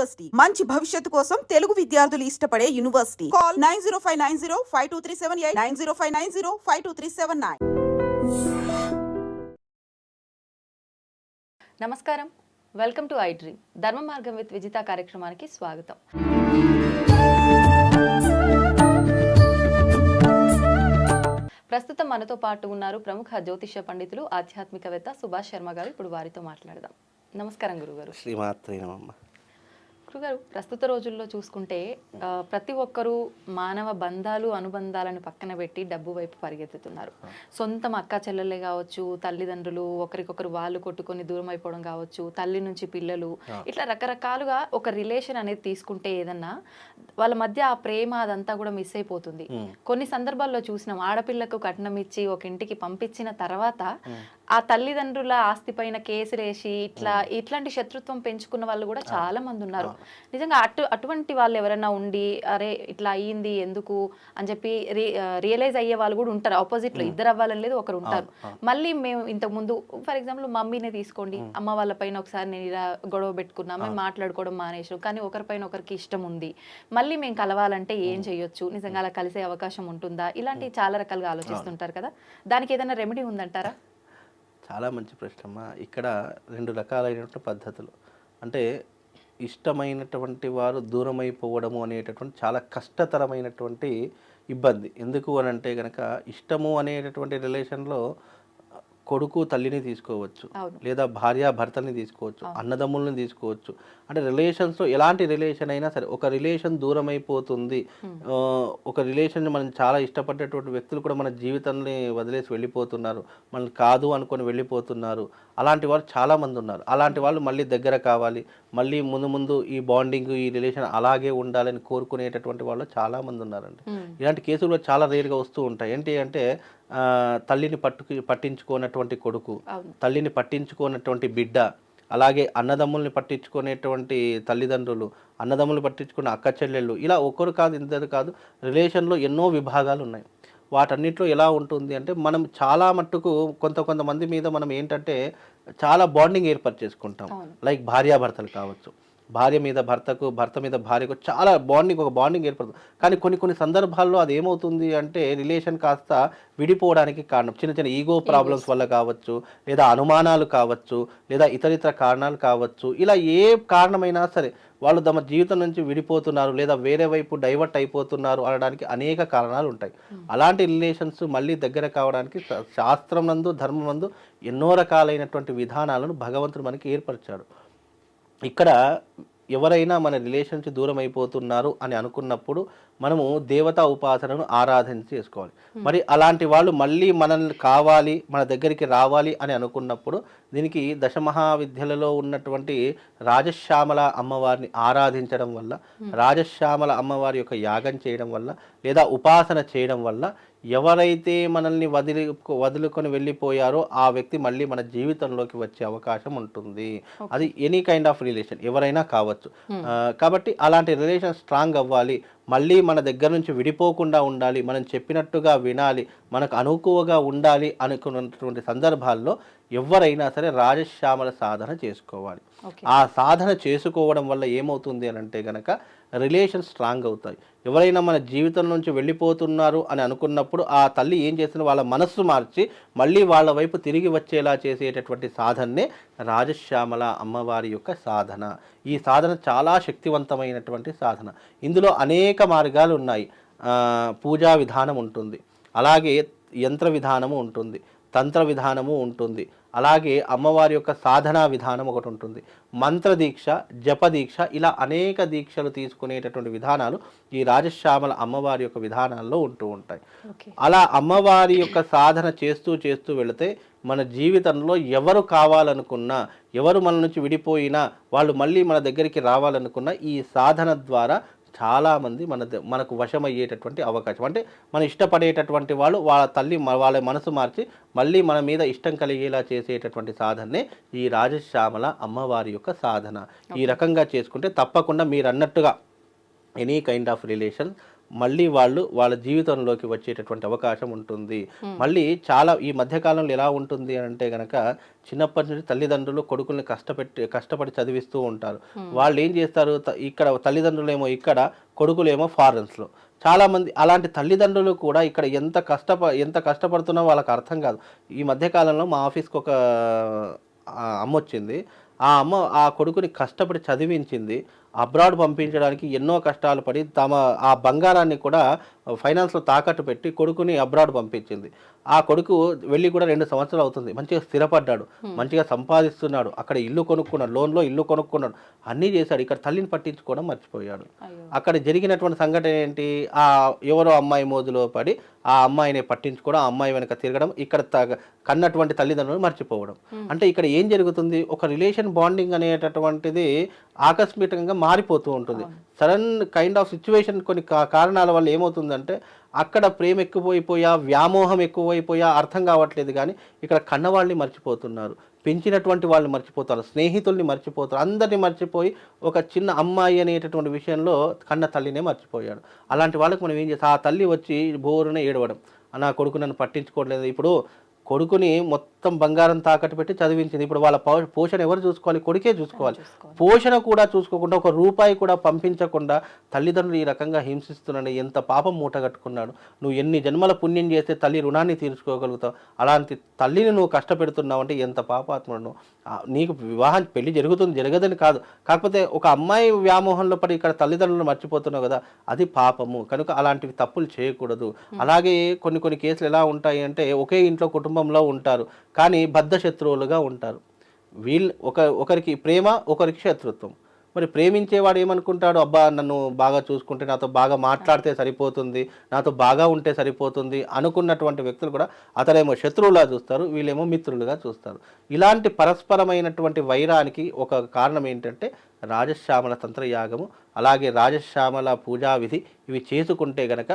University మంచి భవిష్యత్తు కోసం తెలుగు విద్యార్థులు ఇష్టపడే university call nine zero five nine zero five two three seven eight nine zero five nine zero five two three seven nine. నమస్కారం. Welcome to I dream ధర్మ మార్గం with Vijitha కార్యక్రమానికి స్వాగతం. ప్రస్తుతం మనతో పాటు ఉన్నారు ప్రముఖ జ్యోతిష్య పండితులు ఆధ్యాత్మికవేత్త సుభాష్ శర్మ గారు. ఇప్పుడు వారితో మాట్లాడదాం. నమస్కారం గురుగారు. శ్రీమాత్రి గురుగారు ప్రస్తుత రోజుల్లో చూసుకుంటే ప్రతి ఒక్కరూ మానవ బంధాలు అనుబంధాలను పక్కన పెట్టి డబ్బు వైపు పరిగెత్తుతున్నారు. సొంతం అక్క చెల్లెలే కావచ్చు తల్లిదండ్రులు ఒకరికొకరు వాళ్ళు కొట్టుకొని దూరం అయిపోవడం కావచ్చు తల్లి నుంచి పిల్లలు ఇట్లా రకరకాలుగా ఒక రిలేషన్ అనేది తీసుకుంటే ఏదన్నా వాళ్ళ మధ్య ఆ ప్రేమ అదంతా కూడా మిస్ అయిపోతుంది. కొన్ని సందర్భాల్లో చూసినాం ఆడపిల్లకు కట్నం ఇచ్చి ఒక ఇంటికి పంపించిన తర్వాత ఆ తల్లిదండ్రుల ఆస్తి పైన కేసులేసి ఇట్లా ఇట్లాంటి శత్రుత్వం పెంచుకున్న వాళ్ళు కూడా చాలా మంది ఉన్నారు. నిజంగా అటు అటువంటి వాళ్ళు ఎవరైనా ఉండి అరే ఇట్లా అయ్యింది ఎందుకు? అని చెప్పి రియలైజ్ అయ్యే వాళ్ళు కూడా ఉంటారు. ఆపోజిట్లో ఇద్దరు అవ్వాలని లేదు ఒకరు ఉంటారు. మళ్ళీ మేము ఇంతకు ముందు ఫర్ ఎగ్జాంపుల్ మమ్మీనే తీసుకోండి అమ్మ వాళ్ళ పైన ఒకసారి నేను ఇలా గొడవ పెట్టుకున్నా మేము మాట్లాడుకోవడం మానేసాం కానీ ఒకరిపైన ఒకరికి ఇష్టం ఉంది. మళ్ళీ మేము కలవాలంటే ఏం చేయొచ్చు? నిజంగా అలా కలిసే అవకాశం ఉంటుందా? ఇలాంటివి చాలా రకాలుగా ఆలోచిస్తుంటారు కదా. దానికి ఏదైనా రెమెడీ ఉందంటారా? చాలా మంచి ప్రశ్న అమ్మా ఇక్కడ రెండు రకాలైనటువంటి పద్ధతులు. అంటే ఇష్టమైనటువంటి వారు దూరమైపోవడము అనేటటువంటి చాలా కష్టతరమైనటువంటి ఇబ్బంది. ఎందుకు అని అంటే కనుక ఇష్టము అనేటటువంటి రిలేషన్లో కొడుకు తల్లిని తీసుకోవచ్చు. లేదా భార్య భర్తని తీసుకోవచ్చు. అన్నదమ్ముల్ని తీసుకోవచ్చు. అంటే రిలేషన్స్లో ఎలాంటి రిలేషన్ అయినా సరే ఒక రిలేషన్ దూరం అయిపోతుంది ఒక రిలేషన్ మనం చాలా ఇష్టపడేటువంటి వ్యక్తులు కూడా మన జీవితాన్ని వదిలేసి వెళ్ళిపోతున్నారు. మనం కాదు అనుకొని వెళ్ళిపోతున్నారు. అలాంటి వాళ్ళు చాలా మంది ఉన్నారు. అలాంటి వాళ్ళు మళ్ళీ దగ్గర కావాలి మళ్ళీ ముందు ముందు ఈ బాండింగ్ ఈ రిలేషన్ అలాగే ఉండాలని కోరుకునేటటువంటి వాళ్ళు చాలా మంది ఉన్నారండి. ఇలాంటి కేసులు చాలా రేర్గా వస్తూ ఉంటాయి. ఏంటి అంటే తల్లిని పట్టుకు పట్టించుకోనటువంటి కొడుకు తల్లిని పట్టించుకోనటువంటి బిడ్డ అలాగే అన్నదమ్ముల్ని పట్టించుకునేటువంటి తల్లిదండ్రులు అన్నదమ్ములు పట్టించుకున్న అక్క చెల్లెళ్ళు ఇలా ఒకరు కాదు ఇద్దరు కాదు రిలేషన్లో ఎన్నో విభాగాలు ఉన్నాయి. వాటన్నిటిలో ఎలా ఉంటుంది అంటే మనం చాలా మట్టుకు కొంత కొంతమంది మీద మనం ఏంటంటే చాలా బాండింగ్ ఏర్పాటు చేసుకుంటాం. లైక్ భార్యాభర్తలు కావచ్చు భార్య మీద భర్తకు భర్త మీద భార్యకు చాలా బాండింగ్ ఒక బాండింగ్ ఏర్పడుతుంది. కానీ కొన్ని కొన్ని సందర్భాల్లో అది ఏమవుతుంది అంటే రిలేషన్ కాస్త విడిపోవడానికి కారణం. చిన్న చిన్న ఈగో ప్రాబ్లమ్స్ వల్ల కావచ్చు లేదా అనుమానాలు కావచ్చు లేదా ఇతర ఇతర కారణాలు కావచ్చు. ఇలా ఏ కారణమైనా సరే వాళ్ళు తమ జీవితం నుంచి విడిపోతున్నారు లేదా వేరే వైపు డైవర్ట్ అయిపోతున్నారు అనడానికి అనేక కారణాలు ఉంటాయి. అలాంటి రిలేషన్స్ మళ్ళీ దగ్గర కావడానికి శాస్త్రం నందు ధర్మం నందు ఎన్నో రకాలైనటువంటి విధానాలను భగవంతుడు మనకి ఏర్పరిచాడు. ఇక్కడ ఎవరైనా మన రిలేషన్ నుంచి దూరం అయిపోతున్నారు అని అనుకున్నప్పుడు మనము దేవతా ఉపాసనను ఆరాధన చేసుకోవాలి. మరి అలాంటి వాళ్ళు మళ్ళీ మనల్ని కావాలి మన దగ్గరికి రావాలి అని అనుకున్నప్పుడు దీనికి దశమహావిద్యలలో ఉన్నటువంటి రాజశ్యామల అమ్మవారిని ఆరాధించడం వల్ల రాజశ్యామల అమ్మవారి యొక్క యాగం చేయడం వల్ల లేదా ఉపాసన చేయడం వల్ల ఎవరైతే మనల్ని వదిలి వదులుకొని వెళ్ళిపోయారో ఆ వ్యక్తి మళ్ళీ మన జీవితంలోకి వచ్చే అవకాశం ఉంటుంది. అది ఎనీ కైండ్ ఆఫ్ రిలేషన్ ఎవరైనా కావచ్చు. కాబట్టి అలాంటి రిలేషన్ స్ట్రాంగ్ అవ్వాలి. మళ్ళీ మన దగ్గర నుంచి విడిపోకుండా ఉండాలి మనం చెప్పినట్టుగా వినాలి మనకు అనుకువగా ఉండాలి అనుకున్నటువంటి సందర్భాల్లో ఎవరైనా సరే రాజశ్యామల సాధన చేసుకోవాలి. ఆ సాధన చేసుకోవడం వల్ల ఏమవుతుంది అని అంటే గనక రిలేషన్ స్ట్రాంగ్ అవుతాయి. ఎవరైనా మన జీవితం నుంచి వెళ్ళిపోతున్నారు అని అనుకున్నప్పుడు ఆ తల్లి ఏం చేస్తుంది వాళ్ళ మనస్సు మార్చి మళ్ళీ వాళ్ళ వైపు తిరిగి వచ్చేలా చేసేటటువంటి సాధనే రాజశ్యామల అమ్మవారి యొక్క సాధన. ఈ సాధన చాలా శక్తివంతమైనటువంటి సాధన. ఇందులో అనేక మార్గాలు ఉన్నాయి. పూజా విధానం ఉంటుంది. అలాగే యంత్ర విధానము ఉంటుంది. తంత్ర విధానము ఉంటుంది. అలాగే అమ్మవారి యొక్క సాధనా విధానం ఒకటి ఉంటుంది. మంత్ర దీక్ష జప దీక్ష ఇలా అనేక దీక్షలు తీసుకునేటటువంటి విధానాలు ఈ రాజశ్యామల అమ్మవారి యొక్క విధానాల్లో ఉంటూ ఉంటాయి. అలా అమ్మవారి యొక్క సాధన చేస్తూ చేస్తూ వెళితే మన జీవితంలో ఎవరు కావాలనుకున్నా ఎవరు మన నుంచి విడిపోయినా వాళ్ళు మళ్ళీ మన దగ్గరికి రావాలనుకున్నా ఈ సాధన ద్వారా చాలామంది మన మనకు వశమయ్యేటటువంటి అవకాశం. అంటే మనం ఇష్టపడేటటువంటి వాళ్ళు వాళ్ళ తల్లి వాళ్ళ మనసు మార్చి మళ్ళీ మన మీద ఇష్టం కలిగేలా చేసేటటువంటి సాధనే ఈ రాజశ్యామల అమ్మవారి యొక్క సాధన. ఈ రకంగా చేసుకుంటే తప్పకుండా మీరు అన్నట్టుగా ఎనీ కైండ్ ఆఫ్ రిలేషన్ మళ్ళీ వాళ్ళు వాళ్ళ జీవితంలోకి వచ్చేటటువంటి అవకాశం ఉంటుంది. మళ్ళీ చాలా ఈ మధ్యకాలంలో ఎలా ఉంటుంది అని అంటే గనక చిన్నప్పటి నుంచి తల్లిదండ్రులు కొడుకుల్ని కష్టపెట్టి కష్టపడి చదివిస్తూ ఉంటారు. వాళ్ళు ఏం చేస్తారు? ఇక్కడ తల్లిదండ్రులేమో ఇక్కడ కొడుకులేమో ఫారెన్స్లో. చాలా మంది అలాంటి తల్లిదండ్రులు కూడా ఇక్కడ ఎంత కష్టప ఎంత కష్టపడుతున్నా వాళ్ళకి అర్థం కాదు. ఈ మధ్యకాలంలో మా ఆఫీస్కి ఒక అమ్మ వచ్చింది. ఆ అమ్మ ఆ కొడుకుని కష్టపడి చదివించింది. అబ్రాడ్ పంపించడానికి ఎన్నో కష్టాలు పడి తమ ఆ బంగారాన్ని కూడా ఫైనాన్స్లో తాకట్టు పెట్టి కొడుకుని అబ్రాడ్ పంపించింది. ఆ కొడుకు వెళ్ళి కూడా రెండు సంవత్సరాలు అవుతుంది. మంచిగా స్థిరపడ్డాడు. మంచిగా సంపాదిస్తున్నాడు. అక్కడ ఇల్లు కొనుక్కున్నాడు లోన్లో ఇల్లు కొనుక్కున్నాడు. అన్నీ చేశాడు. ఇక్కడ తల్లిని పట్టించుకోవడం మర్చిపోయాడు. అక్కడ జరిగినటువంటి సంఘటన ఏంటి? ఆ ఎవరో అమ్మాయి మోజులో పడి ఆ అమ్మాయిని పట్టించుకోవడం ఆ అమ్మాయి వెనక తిరగడం ఇక్కడ కన్నటువంటి తల్లిదండ్రులు మర్చిపోవడం. అంటే ఇక్కడ ఏం జరుగుతుంది? ఒక రిలేషన్ బాండింగ్ అనేటటువంటిది ఆకస్మికంగా మారిపోతూ ఉంటుంది. సడన్ కైండ్ ఆఫ్ సిచ్యువేషన్ కొన్ని కారణాల వల్ల ఏమవుతుందంటే అక్కడ ప్రేమ ఎక్కువైపోయా వ్యామోహం ఎక్కువైపోయా అర్థం కావట్లేదు కానీ ఇక్కడ కన్నవాళ్ళని మర్చిపోతున్నారు. పెంచినటువంటి వాళ్ళని మర్చిపోతారు. స్నేహితుల్ని మర్చిపోతారు. అందరినీ మర్చిపోయి ఒక చిన్న అమ్మాయి అనేటటువంటి విషయంలో కన్న తల్లినే మర్చిపోయాడు. అలాంటి వాళ్ళకి మనం ఏం చేస్తాం? ఆ తల్లి వచ్చి బోరున ఏడవడం. నా కొడుకు నన్ను పట్టించుకోవట్లేదు. ఇప్పుడు కొడుకుని మొత్తం బంగారం తాకట్టు పెట్టి చదివించింది. ఇప్పుడు వాళ్ళ పోషణ ఎవరు చూసుకోవాలి? కొడుకే చూసుకోవాలి. పోషణ కూడా చూసుకోకుండా ఒక రూపాయి కూడా పంపించకుండా తల్లిదండ్రులు ఈ రకంగా హింసిస్తున్నాడు ఎంత పాపం మూట కట్టుకున్నాడు. నువ్వు ఎన్ని జన్మల పుణ్యం చేస్తే తల్లి రుణాన్ని తీర్చుకోగలుగుతావు? అలాంటి తల్లిని నువ్వు కష్టపెడుతున్నావు అంటే ఎంత పాపాత్ముడు నీకు వివాహం పెళ్ళి జరుగుతుంది జరగదని కాదు. కాకపోతే ఒక అమ్మాయి వ్యామోహంలో పడి ఇక్కడ తల్లిదండ్రులను మర్చిపోతున్నావు కదా అది పాపము. కనుక అలాంటివి తప్పులు చేయకూడదు. అలాగే కొన్ని కొన్ని కేసులు ఎలా ఉంటాయి అంటే ఒకే ఇంట్లో కుటుంబంలో ఉంటారు. కానీ బద్ధ శత్రువులుగా ఉంటారు. వీళ్ళు ఒక ఒకరికి ప్రేమ ఒకరికి శత్రుత్వం. మరి ప్రేమించేవాడు ఏమనుకుంటాడు? అబ్బా నన్ను బాగా చూసుకుంటే నాతో బాగా మాట్లాడితే సరిపోతుంది నాతో బాగా ఉంటే సరిపోతుంది అనుకున్నటువంటి వ్యక్తులు కూడా అతడేమో శత్రువులా చూస్తారు వీళ్ళేమో మిత్రులుగా చూస్తారు. ఇలాంటి పరస్పరమైనటువంటి వైరానికి ఒక కారణం ఏంటంటే రాజశ్యామల తంత్రయాగము. అలాగే రాజశ్యామల పూజా విధి ఇవి చేసుకుంటే గనక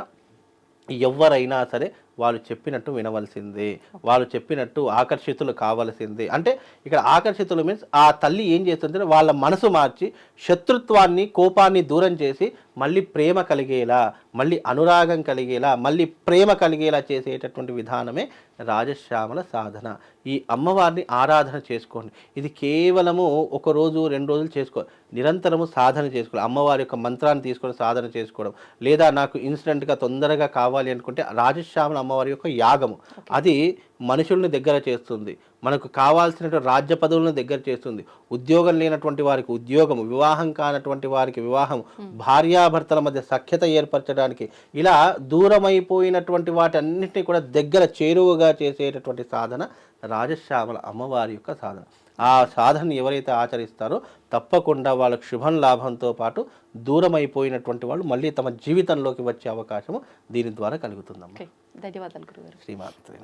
ఎవరైనా సరే వాళ్ళు చెప్పినట్టు వినవలసిందే వాళ్ళు చెప్పినట్టు ఆకర్షితులు కావలసిందే. అంటే ఇక్కడ ఆకర్షితులు మీన్స్ ఆ తల్లి ఏం చేస్తుందంటే వాళ్ళ మనసు మార్చి శత్రుత్వాన్ని కోపాన్ని దూరం చేసి మళ్ళీ ప్రేమ కలిగేలా మళ్ళీ అనురాగం కలిగేలా మళ్ళీ ప్రేమ కలిగేలా చేసేటటువంటి విధానమే రాజశ్యామల సాధన. ఈ అమ్మవారిని ఆరాధన చేసుకోండి. ఇది కేవలము ఒక రోజు రెండు రోజులు చేసుకో నిరంతరము సాధన చేసుకోవాలి అమ్మవారి యొక్క మంత్రాన్ని తీసుకొని సాధన చేసుకోవడం. లేదా నాకు ఇన్స్టెంట్గా తొందరగా కావాలి అనుకుంటే రాజశ్యామల అమ్మవారి యొక్క యాగము. అది మనుషుల్ని దగ్గర చేస్తుంది. మనకు కావాల్సినటువంటి రాజ్య పదవులను దగ్గర చేస్తుంది. ఉద్యోగం లేనటువంటి వారికి ఉద్యోగం వివాహం కానటువంటి వారికి వివాహం భార్యాభర్తల మధ్య సఖ్యత ఏర్పరచడానికి ఇలా దూరమైపోయినటువంటి వాటి అన్నింటినీ కూడా దగ్గర చేరువగా చేసేటటువంటి సాధన రాజశ్యామల అమ్మవారి యొక్క సాధన. ఆ సాధనని ఎవరైతే ఆచరిస్తారో తప్పకుండా వాళ్ళకు శుభం లాభంతో పాటు దూరమైపోయినటువంటి వాళ్ళు మళ్ళీ తమ జీవితంలోకి వచ్చే అవకాశము దీని ద్వారా కలుగుతుందమ్మా. ధన్యవాదాలు గురుగారు. శ్రీమాత్రి